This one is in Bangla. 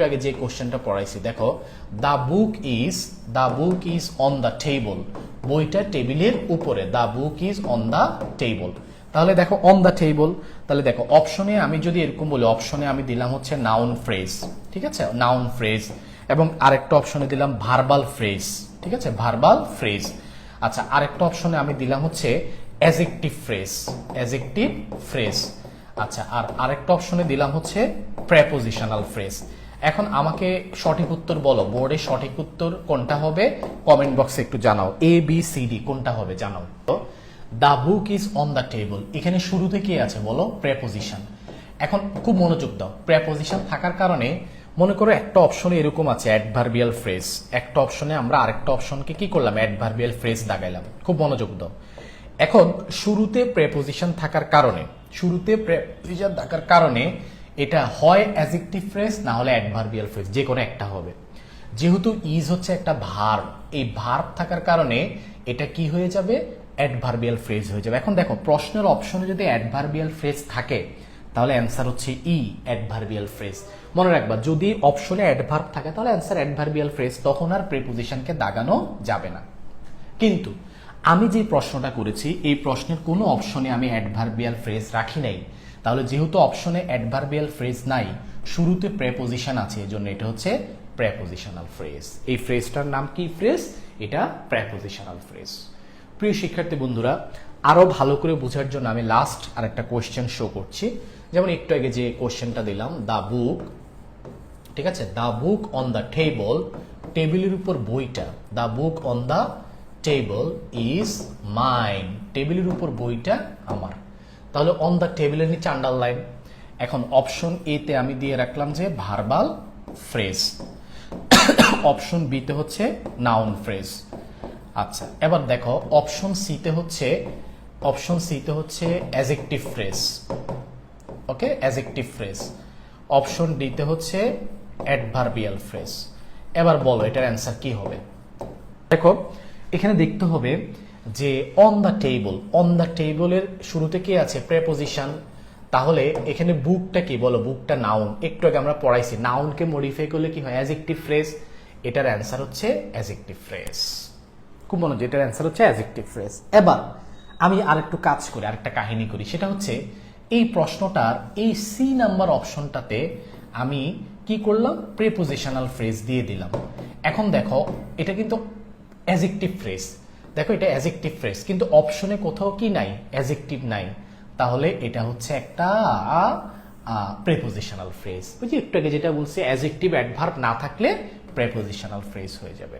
একটু আগে যে কোশ্চেনটা পড়াইছি, দেখো the book is the book is on the table বইটা টেবিলের উপরে the book is on the table তাহলে দেখো অন দ্য টেবল তাহলে দেখো অপশনে আমি যদি এরকম বলি অপশনে আমি দিলাম হচ্ছে নাউন ফ্রেজ ঠিক আছে? নাউন ফ্রেজ এবং আরেকটা অপশনে দিলাম ভার্বাল ফ্রেজ ঠিক আছে? ভার্বাল ফ্রেজ আচ্ছা আরেকটা অপশনে আমি দিলাম হচ্ছে অ্যাজেক্টিভ ফ্রেজ অ্যাজেক্টিভ ফ্রেজ আচ্ছা আর আরেকটা অপশনে দিলাম হচ্ছে প্রেপোজিশনাল ফ্রেজ এখন আমাকে সঠিক উত্তর বলো। বোর্ডে সঠিক উত্তর কোনটা হবে? কমেন্ট বক্সে একটু জানাও। এ বি সি ডি কোনটা হবে জানাও। The book is on the table এখানে শুরুতে কি আছে বলো? প্রেপোজিশন এখন খুব মনোযোগ দাও। প্রেপোজিশন থাকার কারণে মনে করো একটা অপশনে এরকম আছে অ্যাডভার্বিয়াল ফ্রেজ একটা অপশনে আমরা আরেকটা অপশনকে কি করলাম? অ্যাডভার্বিয়াল ফ্রেজ দাগাইলাম। খুব মনোযোগ দাও। এখন শুরুতে প্রেপোজিশন থাকার কারণে, শুরুতে প্রেপোজিশন থাকার কারণে এটা হয় অ্যাজেক্টিভ ফ্রেজ না হলে অ্যাডভার্বিয়াল ফ্রেজ যে কোনো একটা হবে। যেহেতু ইজ হচ্ছে একটা ভার্ব এই ভার্ব থাকার কারণে এটা কি হয়ে যাবে? অ্যাডভার্বিয়াল ফ্রেজ হয়ে যাবে। এখন দেখো, প্রশ্নের অপশনে যদি অ্যাডভার্বিয়াল ফ্রেজ থাকে, তাহলে অ্যান্সার হচ্ছে ই অ্যাডভার্বিয়াল ফ্রেজ মনে রাখবা, যদি অপশনে অ্যাডভার্ব থাকে, তাহলে অ্যান্সার অ্যাডভার্বিয়াল ফ্রেজ তখন আর প্রিপোজিশনকে দাগানো যাবে না। কিন্তু আমি যে প্রশ্নটা করেছি, এই প্রশ্নের কোনো অপশনে আমি অ্যাডভার্বিয়াল ফ্রেজ রাখি নাই। তাহলে যেহেতু অপশনে অ্যাডভার্বিয়াল ফ্রেজ নাই, শুরুতে প্রেপোজিশন আছে, এজন্য এটা হচ্ছে প্রেপোজিশনাল ফ্রেজ এই ফ্রেজটার নাম কি ফ্রেজ এটা প্রেপোজিশনাল ফ্রেজ প্রিয় শিক্ষার্থী বন্ধুরা, আরও ভালো করে বোঝার জন্য আমি লাস্ট আর একটা কোয়েশ্চেন শো করছি। যেমন একটু আগে যে কোয়েশ্চেনটা দিলাম দ্য বুক ঠিক আছে? The book on the table টেবিলের উপর বইটা the book on the table is mine টেবিলের উপর বইটা আমার। তাহলে অন দ্য টেবিলের নিচে আন্ডারলাইন এখন অপশন এ তে আমি দিয়ে রাখলাম যে ভার্বাল ফ্রেজ অপশন বিতে হচ্ছে নাউন ফ্রেজ আচ্ছা এবার দেখো অপশন সিতে হচ্ছে অপশন সিতে হচ্ছে adjective phrase okay adjective phrase option ডিতে হচ্ছে অ্যাডভার্বিয়াল ফ্রেজ এবার বলো, এটার অ্যান্সার কি হবে? দেখো, এখানে দেখতে হবে যে on the table on the টেবলের শুরুতে কি আছে? প্রেপোজিশন তাহলে এখানে বুকটা কি? বলো বুকটা নাউন একটু আগে আমরা পড়াইছি নাউনকে মডিফাই করলে কি হয়? অ্যাজেক্টিভ ফ্রেজ এটার অ্যান্সার হচ্ছে অ্যাজেক্টিভ ফ্রেজ খুব মনে এটার অ্যান্সার হচ্ছে অ্যাজেক্টিভ ফ্রেজ এবার আমি আরেকটু কাজ করি, আরেকটা কাহিনী করি। সেটা হচ্ছে, এই প্রশ্নটার এই সি নাম্বার অপশনটাতে আমি কি করলাম? প্রেপোজিশনাল ফ্রেজ দিয়ে দিলাম। এখন দেখো, এটা কিন্তু অ্যাজেক্টিভ ফ্রেজ দেখো, এটা অ্যাজেক্টিভ ফ্রেজ কিন্তু অপশনে কোথাও কি নাই অ্যাজেক্টিভ নাই। তাহলে এটা হচ্ছে একটা প্রেপোজিশনাল ফ্রেজ বুঝি একটু আগে যেটা বলছি অ্যাজেক্টিভ অ্যাডভার্ব না থাকলে প্রেপোজিশনাল ফ্রেজ হয়ে যাবে।